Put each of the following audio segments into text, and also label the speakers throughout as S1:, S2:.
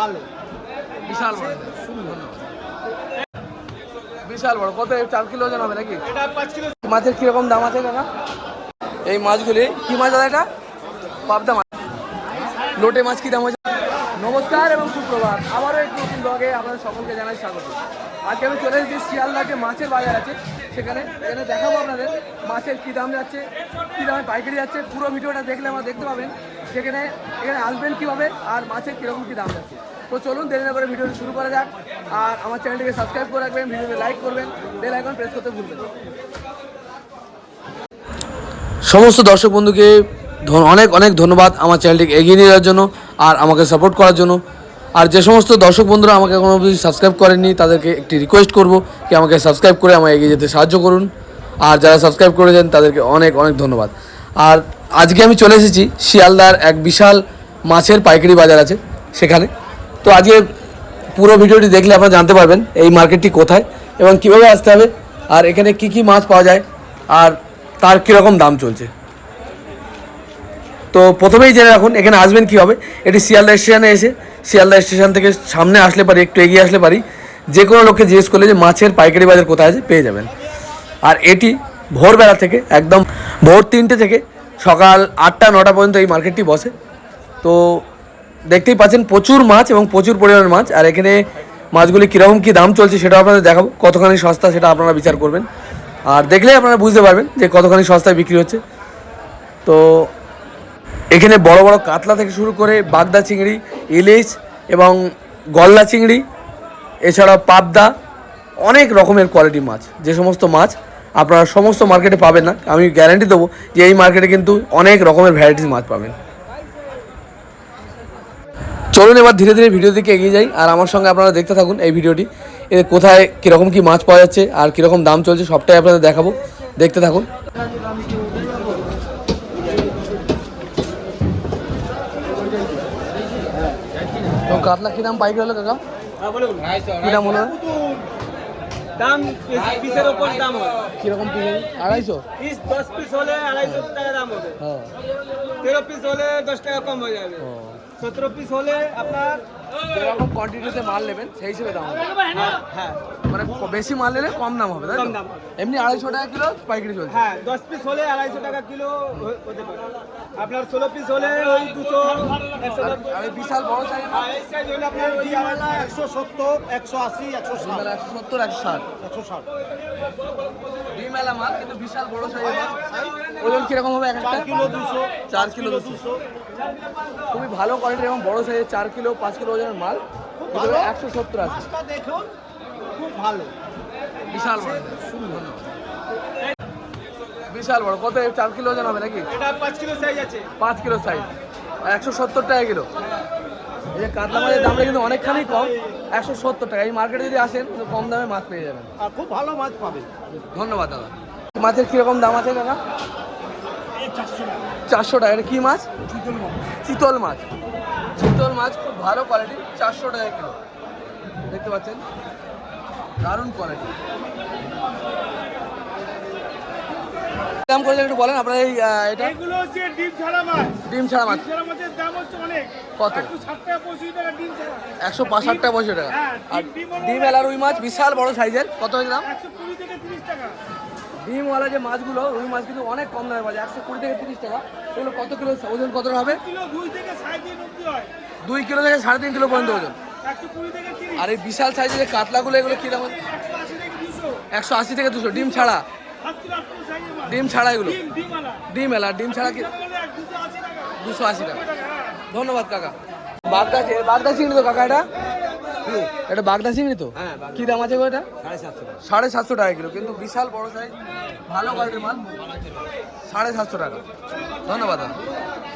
S1: ভালো।
S2: বিশাল বড়। বিশাল বড়। কত চার কিলো ওজন হবে নাকি? মাছের কীরকম দাম আছে কাকা? এই মাছগুলি কি মাছ দাদা এটা? পাবদা মাছ। লোটে মাছ কি দাম হয়েছে? নমস্কার এবং সুপ্রভাত। আবারও একটু নতুন ব্লগে আপনাদের সকলকে জানাই স্বাগত। আজকে আমি চলে এসেছি শিয়ালদা যে মাছের বাজার আছে। সেখানে এখানে দেখাবো আপনাদের মাছের কী দাম যাচ্ছে কী দামে পাইকারি যাচ্ছে। পুরো ভিডিওটা দেখলে আমরা দেখতে পাবেন। সেখানে এখানে আসবেন কীভাবে আর মাছের কীরকম কী দাম যাচ্ছে। তো চলুন, দেরি না করে ভিডিওটি শুরু করা যাক। আর আমার চ্যানেলটিকে সাবস্ক্রাইব করে রাখবেন ভিডিওটি লাইক করবেন বেল আইকন প্রেস করতে ভুলবেন। সমস্ত দর্শক বন্ধুকে অনেক অনেক ধন্যবাদ আমার চ্যানেলটিকে এগিয়ে নিয়ে যাওয়ার জন্য আর আমাকে সাপোর্ট করার জন্য। আর যে সমস্ত দর্শক বন্ধুরা আমাকে কোনো অবধি সাবস্ক্রাইব করেননি, তাদেরকে একটি রিকোয়েস্ট করব কি আমাকে সাবস্ক্রাইব করে আমায় এগিয়ে যেতে সাহায্য করুন। আর যারা সাবস্ক্রাইব করেছেন তাদেরকে অনেক অনেক ধন্যবাদ। আর আজকে আমি চলে এসেছি শিয়ালদার এক বিশাল মাছের পাইকারি বাজার আছে, সেখানে। তো আজকে পুরো ভিডিওটি দেখলে আপনারা জানতে পারবেন এই মার্কেটটি কোথায় এবং কীভাবে আসতে হবে আর এখানে কি কি মাছ পাওয়া যায় আর তার কীরকম দাম চলছে। তো প্রথমেই জেনে রাখুন, এখানে আসবেন কী হবে এটি শিয়ালদা স্টেশনে এসে, শিয়ালদা স্টেশন থেকে সামনে আসলে পারি, একটু এগিয়ে আসলে পারি, যে কোনো লোককে জিজ্ঞেস করলে যে মাছের পাইকারি বাজার কোথায় আছে পেয়ে যাবেন। আর এটি ভোরবেলা থেকে একদম ভোর তিনটে থেকে সকাল আটটা, নটা পর্যন্ত এই মার্কেটটি বসে। তো দেখতেই পাচ্ছেন প্রচুর মাছ এবং প্রচুর পরিমাণের মাছ। আর এখানে মাছগুলি কীরকম কী দাম চলছে সেটা আপনাদের দেখাবো। কতখানি সস্তা সেটা আপনারা বিচার করবেন। আর দেখলেই আপনারা বুঝতে পারবেন যে কতখানি সস্তায় বিক্রি হচ্ছে। তো এখানে বড় বড় কাতলা থেকে শুরু করে বাগদা চিংড়ি, ইলিশ এবং গলদা চিংড়ি এছাড়া পাবদা, অনেক রকমের কোয়ালিটি মাছ। যে সমস্ত মাছ আপনারা সমস্ত মার্কেটে পাবেন না। আমি গ্যারান্টি দেবো যে এই মার্কেটে কিন্তু অনেক রকমের ভ্যারাইটিস মাছ পাবেন। চলুন এবার ধীরে ধীরে ভিডিও দিকে এগিয়ে যাই আর আমার সঙ্গে আপনারা দেখতে থাকুন এই ভিডিওটি। এ কোথায় কীরকম কী মাছ পাওয়া যাচ্ছে আর কীরকম দাম চলছে সবটাই আপনাদের দেখাবো। দেখতে থাকুন। তো কাতলা কী দাম পাইকারি হলো কাকা?
S1: হ্যাঁ
S2: কী দাম হলো
S1: দাম পিসের ওপর দাম হয়
S2: কীরকম পিস আড়াইশো?
S1: পিস দশ পিস হলে আড়াইশো টাকা দাম হবে।
S2: হ্যাঁ
S1: তেরো পিস হলে দশ টাকা কম হয়ে যাবে। সতেরো পিস হলে আপনার
S2: যেরকম কোয়ান্টিটিতে মাল নেবেন সেই হিসেবে দাম হবে।
S1: হ্যাঁ হ্যাঁ।
S2: মানে বেশি মাল নিলে কম দাম হবে তাই
S1: কম দাম
S2: এমনি আড়াইশো টাকা কিলো পাইকারি চলছে।
S1: হ্যাঁ দশ পিস হলে আড়াইশো টাকা কিলো হতে পারে। আপনার ষোলো পিস হলে ওই দুশো
S2: আর বিশাল বড় সাইজ
S1: আর এই সাইজ হলে আপনার ওই একশো সত্তর একশো আশি একশো ষাট।
S2: একশো সত্তর একশো ষাট।
S1: একশো ষাট।
S2: ডিম এলা মাল কিন্তু বিশাল বড় সাইজের মাল ওজন কীরকম হবে এক একটা?
S1: কিলো দুশো
S2: চার কিলো দুশো। খুবই ভালো কোয়ালিটির এবং বড় সাইজের চার কিলো পাঁচ কিলো ওজনের মাল। একশো সত্তর আছে।
S1: দেখুন খুব ভালো।
S2: বিশাল বড় বিশাল বড়। কত? চার কিলো ওজন হবে নাকি?
S1: পাঁচ কিলো সাইজ আছে।
S2: পাঁচ কিলো সাইজ একশো সত্তর টাকা কিলো। এই যে কাতলা মাছের দামটা কিন্তু অনেকখানি কম। একশো সত্তর টাকা। এই মার্কেটে যদি আসেন কম দামে মাছ পেয়ে যাবেন।
S1: আর খুব ভালো মাছ পাবে
S2: ধন্যবাদ দাদা। মাছের কীরকম দাম আছে কাকা চারশো টাকা। এটা কি মাছ? চিতল মাছ। চিতল মাছ। খুব ভালো কোয়ালিটি চারশো টাকা কিলো। দেখতে পাচ্ছেন? দারুণ কোয়ালিটি দাম করেছেন একটু বলেন আপনার এই আহ, এটা?
S1: এগুলো হচ্ছে ডিম ছাড়া মাছ।
S2: ডিম ছাড়া মাছ।
S1: ছাড়া মাছের দাম হচ্ছে অনেক।
S2: কত?
S1: একশো ষাট টাকা পঁচিশ টাকা ডিম ছাড়া।
S2: একশো পাঁচষাট টাকা পঁয়ষট্টি টাকা। আর
S1: ডিম-
S2: এলা রুই মাছ বিশাল বড় সাইজের কত হয়েছে দাম?
S1: একশো কুড়ি থেকে তিরিশ টাকা।
S2: ডিমওয়ালা যে মাছগুলো রুই মাছ কিন্তু অনেক কম দামে পাওয়া যায় একশো কুড়ি থেকে তিরিশ টাকা। এগুলো কত কিলো ওজন কত হবে?
S1: দুই হয়।
S2: কিলো থেকে সাড়ে তিন কিলো পর্যন্ত ওজন।
S1: থেকে তিরিশ।
S2: আর এই বিশাল সাইজের যে কাতলাগুলো এগুলো কী দাম?
S1: একশো আশি থেকে দুশো।
S2: ডিম ছাড়া। ডিম ছাড়া এগুলো?
S1: ডিম
S2: এলা ডিম ছাড়া কি?
S1: দুশো আশি টাকা। হ্যাঁ।
S2: ধন্যবাদ কাকা। বাগদা বাগদা চিংড়ি তো কাকা এটা? এটা বাগদা চিংড়ি তো? কি দাম আছে এটা? সাড়ে সাতশো টাকা। কিলো কিন্তু বিশাল বড় সাইজ ভালো কোয়ালিটির মাল। সাড়ে সাতশো টাকা। ধন্যবাদ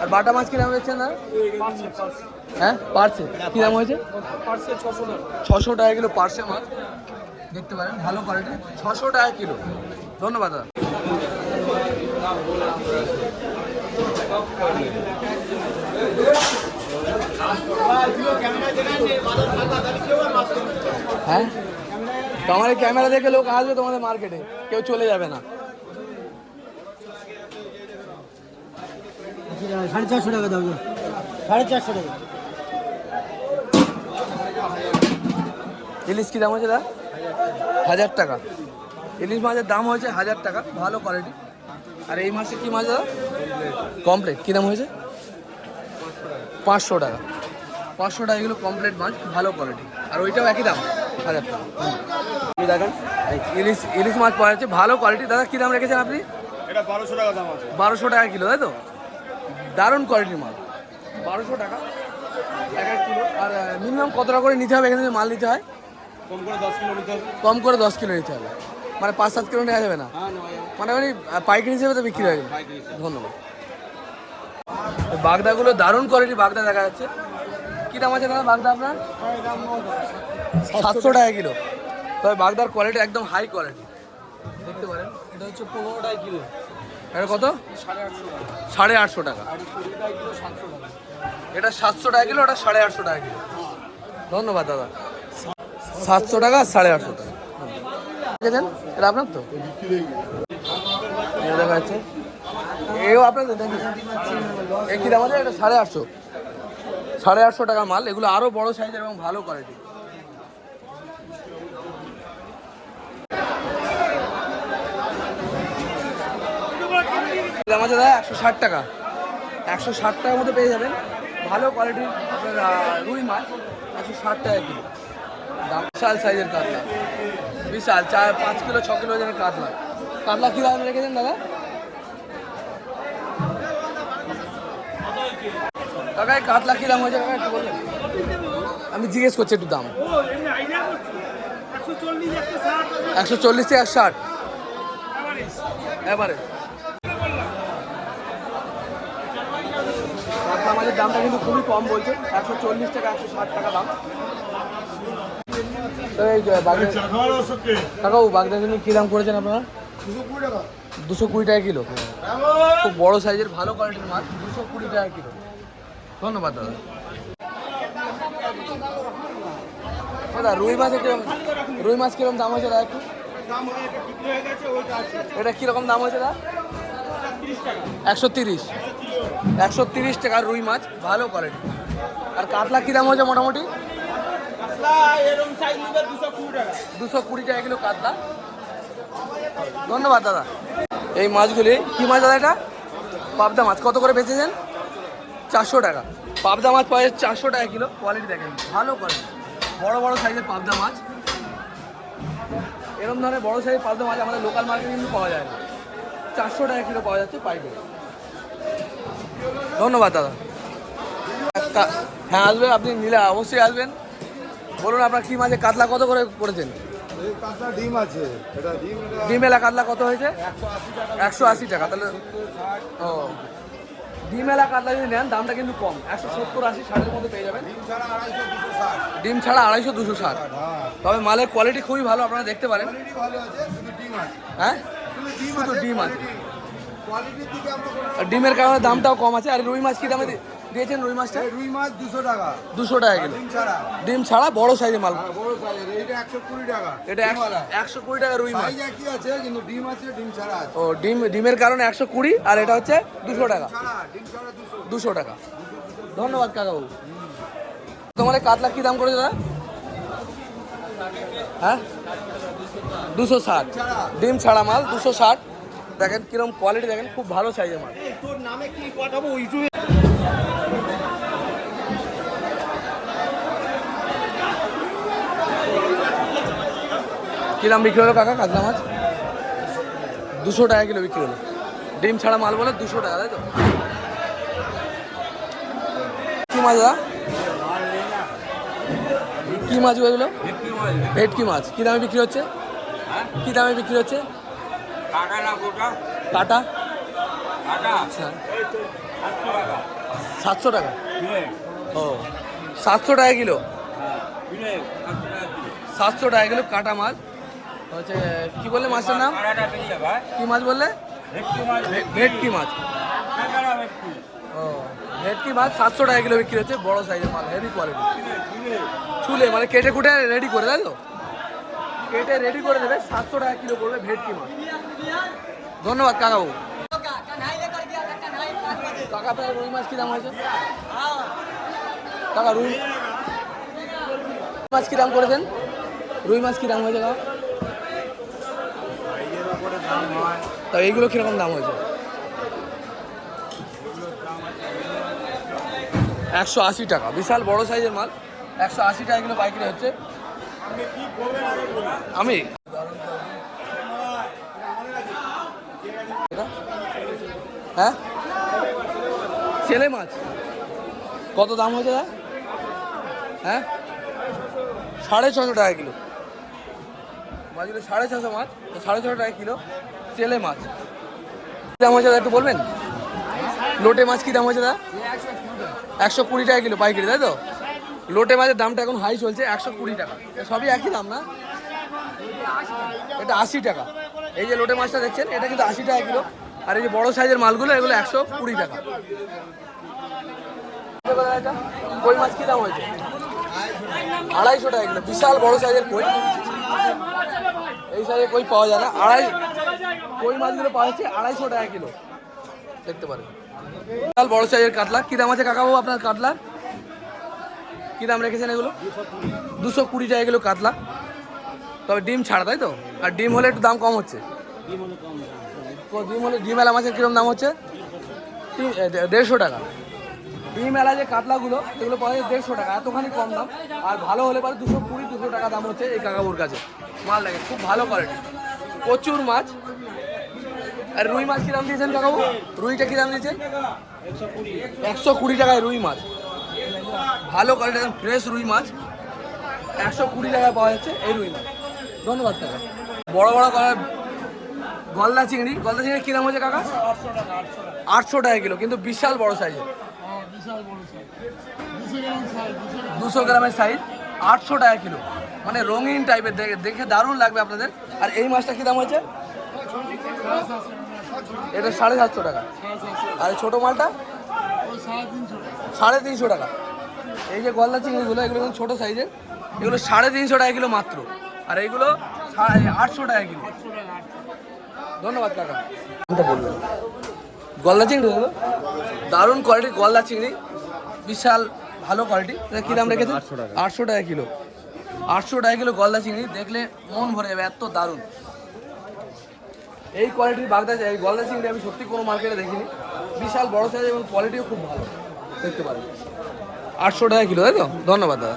S2: আর বাটা মাছ কি দাম হচ্ছে না? হ্যাঁ পার্সে। কি দাম হয়েছে?
S1: পার্সে ছশো টাকা
S2: ছশো টাকা কিলো পার্সে মাছ। দেখতে পারেন ভালো কোয়ালিটি ছশো টাকা কিলো। ধন্যবাদ দাদা। হ্যাঁ? তো আমার এই ক্যামেরা দেখে লোক আসবে তোমাদের মার্কেটে। কেউ চলে যাবে না।
S1: সাড়ে চারশো টাকা দাও সাড়ে চারশো টাকা।
S2: ইলিশ কী দাম হয়েছে দা হাজার টাকা। ইলিশ মাছের দাম হয়েছে হাজার টাকা ভালো কোয়ালিটি আর এই মাসে কী মাছ দাদা? কমপ্লিট। কী দাম হয়েছে? পাঁচশো টাকা। পাঁচশো টাকা এগুলো কমপ্লিট মাছ ভালো কোয়ালিটি আর ওইটাও একই দাম হাজার টাকা। এই দেখেন ইলিশ ইলিশ মাছ পাওয়া যাচ্ছে ভালো কোয়ালিটি দাদা কী দাম রেখেছেন আপনি?
S1: এটা বারোশো টাকা দাম আছে।
S2: বারোশো টাকা কিলো তাই তো? দারুণ কোয়ালিটির মাল। বারোশো টাকা এক এক কিলো। আর মিনিমাম কত টাকা করে নিতে হবে এখানে যদি মাল নিতে হয়?
S1: কম করে দশ কিলো নিতে হবে।
S2: কম করে দশ কিলো নিতে হবে। মানে পাঁচ সাত কিলো নেওয়া যাবে না?
S1: হ্যাঁ
S2: মানে মানে পাইকারি হিসেবে তো বিক্রি হয়ে। যাবে ধন্যবাদ। বাগদাগুলো দারুণ কোয়ালিটি বাগদা দেখা যাচ্ছে। কী দাম আছে দাদা বাগদা আপনার? সাতশো টাকা কিলো। তবে বাগদার কোয়ালিটি একদম হাই কোয়ালিটি দেখতে পারেন। এটা হচ্ছে পনেরো টাকা কিলো। এটা কত?
S1: সাড়ে আটশো টাকা।
S2: সাড়ে আটশো টাকা।
S1: আর কুড়ি টাকা কিলো সাতশো টাকা।
S2: এটা সাতশো টাকা কিলো ওটা সাড়ে আটশো টাকা কিলো। ধন্যবাদ দাদা। সাতশো টাকা আর সাড়ে আটশো টাকা। দেখেছেন এটা আপনার তো? দেখা যাচ্ছে এও আপনার দেখুন এই কী দাম আছে? এটা সাড়ে আটশো। সাড়ে আটশো টাকা মাল, এগুলো আরও বড় সাইজের এবং ভালো কোয়ালিটি দাম আছে দাদা একশো ষাট টাকা। একশো ষাট টাকার মধ্যে পেয়ে যাবেন। ভালো কোয়ালিটির রুই মাছ, একশো ষাট টাকা কিলো দাম বিশাল সাইজের কাতলা। বিশাল, চার, পাঁচ কিলো, ছ কিলো ওজনের কাতলা। কাতলা কী দাম রেখেছেন দাদা? কাকা কাতলা কী দাম হয়েছে কাকা একটু আমি জিজ্ঞেস করছি একটু দাম। একশো চল্লিশ থেকে একশো ষাট। এবারে। মাছের দামটা কিন্তু খুবই কম বলছে। একশো চল্লিশ টাকা একশো ষাট টাকা দাম। বাগদা কী দাম করেছেন আপনারা? দুশো কুড়ি টাকা। কিলো। খুব বড় সাইজের, ভালো কোয়ালিটির মাছ দুশো কুড়ি টাকা কিলো। ধন্যবাদ দাদা। দাদা রুই মাছ কীরকম রুই মাছ কীরকম দাম হয়েছে দাদা একটু?
S1: এটা বিক্রি হয়ে গেছে ওইটা আছে
S2: এটা কীরকম দাম হয়েছে দাদা? একশো তিরিশ। একশো তিরিশ টাকার রুই মাছ ভালো কোয়ালিটি আর কাতলা কী দাম হয়েছে মোটামুটি?
S1: দুশো কুড়ি টাকা
S2: কিলো কাতলা। ধন্যবাদ দাদা। এই মাছগুলি কী মাছ দাদা এটা? পাবদা মাছ। কত করে বেচেছেন? চারশো টাকা। পাবদা মাছ পাওয়া যায় চারশো টাকা কিলো কোয়ালিটি দেখেন। ভালো কোয়ালিটি বড় বড় সাইজের পাবদা মাছ। এরকম ধরনের বড় সাইজের পাবদা মাছ আমাদের লোকাল মার্কেটে কিন্তু পাওয়া যায় না। চারশো টাকা কিলো পাওয়া যাচ্ছে পাইকারি। ধন্যবাদ দাদা। হ্যাঁ আসবেন আপনি নিলে অবশ্যই আসবেন। বলুন আপনার কী মাছে কাতলা কত করে করেছেন
S3: ডিম আছে। ডিম এটা
S2: কাতলা কত হয়েছে?
S3: একশো আশি টাকা
S2: তাহলে ও। ডিমেলা কাতলা যদি নেন দামটা কিন্তু কম। একশো সত্তর আশি ষাটের মধ্যে পেয়ে যাবেন।
S3: ডিম ছাড়া আড়াইশো দুশো ষাট।
S2: ডিম
S3: হ্যাঁ।
S2: তবে মালের কোয়ালিটি খুবই ভালো আপনারা দেখতে পারেন।
S3: ডিম
S2: হ্যাঁ?
S3: শুধু ডিম আছে
S2: ডিম ডিমের কারণে দামটাও কম আছে আর রুই মাছ কি দামে দি- দিয়েছেন রুই মাছটা?
S3: রুই মাছ দুশো টাকা।
S2: দুশো টাকা কিলো।
S3: ডিম ছাড়া।
S2: ডিম ছাড়া বড় সাইজের মাল।
S3: বড় সাইজের। এইটা একশো কুড়ি টাকা
S2: এটা একশো কুড়ি টাকা রুই মাছ।
S3: একই আছে কিন্তু ডিম আছে ডিম ছাড়া আছে।
S2: ও ডিম ডিমের কারণে একশো কুড়ি আর এটা হচ্ছে দুশো টাকা।
S3: দুশো।
S2: টাকা। ধন্যবাদ কাকাবাবু। তোমার কাতলা কি দাম করে দাদা? হ্যাঁ? দুশো ষাট। ডিম ছাড়া। মাল দুশো ষাট। দেখেন কীরকম কোয়ালিটি দেখেন খুব ভালো সাইজের মাল।
S1: তোর নামে কি পাঠাবো ইউটিউবে
S2: কি দাম বিক্রি হলো কাকা? কাতলা মাছ দুশো টাকা কিলো বিক্রি হলো। ডিম ছাড়া মাল বলে দুশো টাকা, তাই তো? কি মাছ দাদা? কি মাছ গো এগুলো? ভেটকি মাছ। কি দামে বিক্রি হচ্ছে? কি দামে বিক্রি হচ্ছে? কাটা? আচ্ছা। সাতশো টাকা? ও। সাতশো টাকা কিলো? সাতশো টাকা কিলো কাটা মাছ। হচ্ছে কি বললে মাছটার নাম? কি মাছ বললে? ভেটকি মাছ। ও ভেটকি মাছ সাতশো টাকা কিলো বিক্রি হচ্ছে বড় সাইজের মাল হেভি কোয়ালিটি চুলে মানে কেটে কুটে রেডি করে তাই তো? কেটে রেডি করে দেবে সাতশো টাকা কিলো পড়বে ভেটকি মাছ। ধন্যবাদ কাকাবু কাকা আপনার রুই মাছ কি দাম হয়েছে? কাকা রুই মাছ কি দাম করেছেন? রুই মাছ কী দাম হয়েছে দাদা তা এইগুলো কীরকম দাম হয়েছে? একশো আশি টাকা। বিশাল বড় সাইজের মাল। একশো আশি টাকা কিলো পাইকারি হচ্ছে। আমি? হ্যাঁ? ছেলে মাছ। কত দাম হয়েছে হ্যাঁ? সাড়ে ছশো টাকা কিলো। মাছগুলো সাড়ে ছশো মাছ। সাড়ে ছশো টাকা কিলো। চেলে মাছ। দাম হয়েছে একটু বলবেন? লোটে মাছ কী দাম হয়েছে দাদা? একশো কুড়ি টাকা কিলো পাইকারি, তাই তো? লোটে মাছের দামটা এখন হাই চলছে একশো কুড়ি টাকা। সবই একই দাম না? এটা আশি টাকা। এই যে লোটে মাছটা দেখছেন, এটা কিন্তু আশি টাকা কিলো। আর এই যে বড় সাইজের মালগুলো, এগুলো একশো কুড়ি টাকা। কই মাছ কী দাম হয়েছে? আড়াইশো টাকা কিলো। বিশাল বড় সাইজের কই? এই সাইজের কই পাওয়া যায় না? আড়াই কই মাছগুলো পাওয়া যাচ্ছে? আড়াইশো টাকা কিলো। দেখতে পারেন। বিশাল বড় সাইজের কাতলা। কী দাম আছে কাকাবাবু আপনার কাতলা? কী দাম রেখেছেন এগুলো? দুশো কুড়ি টাকা কিলো কাতলা। তবে ডিম ছাড়া, তাই তো? আর ডিম হলে একটু দাম কম হচ্ছে। ডিম হলে, ডিম এলা মাছের কীরকম দাম হচ্ছে? দেড়শো টাকা। ডিম এলা যে কাতলাগুলো, এগুলো পাওয়া যায় দেড়শো টাকা। এতখানি কম দাম। আর ভালো হলে পরে দুশো কুড়ি, দুশো টাকা দাম হচ্ছে এই কাকাবুর কাছে। মাল লাগে খুব ভালো কোয়ালিটি প্রচুর মাছ। আর রুই মাছ কী দাম দিয়েছেন কাকাবু? রুইটা কী দাম দিয়েছেন একশো কুড়ি টাকায় রুই মাছ। ভালো কোয়ালিটির ফ্রেশ রুই মাছ। একশো কুড়ি টাকায় পাওয়া যাচ্ছে এই রুই মাছ। ধন্যবাদ কাকা। বড় বড় করার গলদা চিংড়ি। গলদা চিংড়ি কিরম হচ্ছে কাকা? আটশো টাকা কিলো, কিন্তু বিশাল বড় সাইজের দুশো গ্রামের সাইজ আটশো টাকা কিলো। মানে রঙিন টাইপের দেখে দেখে দারুণ লাগবে আপনাদের। আর এই মাছটা কী দাম হয়েছে? এটা সাড়ে সাতশো টাকা। আর ছোটো মালটা? সাড়ে তিনশো টাকা। এই যে গলদা চিংড়িগুলো এগুলো কিন্তু ছোটো সাইজের। এগুলো সাড়ে তিনশো টাকা কিলো মাত্র। আর এইগুলো আটশো টাকা কিলো। ধন্যবাদ কাকা। বলবেন। গলদা চিংড়ি এগুলো দারুণ কোয়ালিটির গলদা চিংড়ি। বিশাল ভালো কোয়ালিটি এটা কী দাম রেখেছে আটশো টাকা কিলো। আটশো টাকা কিলো গলদা চিংড়ি। দেখলে মন ভরে যাবে এত দারুণ। এই কোয়ালিটির বাগদা এই গলদা চিংড়ি আমি সত্যি কোনো মার্কেটে দেখিনি। বিশাল বড় সাইজ এবং কোয়ালিটিও খুব ভালো। দেখতে পারেন। আটশো টাকা কিলো, তাই তো? ধন্যবাদ, দাদা।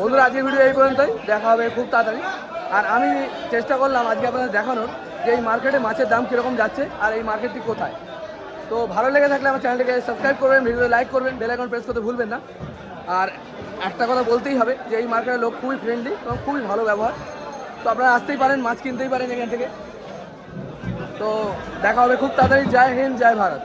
S2: বন্ধুরা, আজকের ভিডিও এই পর্যন্তই। দেখা হবে খুব তাড়াতাড়ি। আর আমি চেষ্টা করলাম আজকে আপনাদের দেখানোর যে এই মার্কেটে মাছের দাম কীরকম যাচ্ছে আর এই মার্কেটটি কোথায়। তো ভালো লেগে থাকলে আমার চ্যানেলটিকে সাবস্ক্রাইব করবেন ভিডিও লাইক করবেন বেল আইকন প্রেস করতে ভুলবেন না। আর একটা কথা বলতেই হবে যে এই মার্কেটের লোক খুবই ফ্রেন্ডলি এবং খুবই ভালো ব্যবহার। তো আপনারা আসতেই পারেন, মাছ কিনতেই পারেন এখান থেকে। তো দেখা হবে খুব তাড়াতাড়ি। জয় হিন্দ জয় ভারত।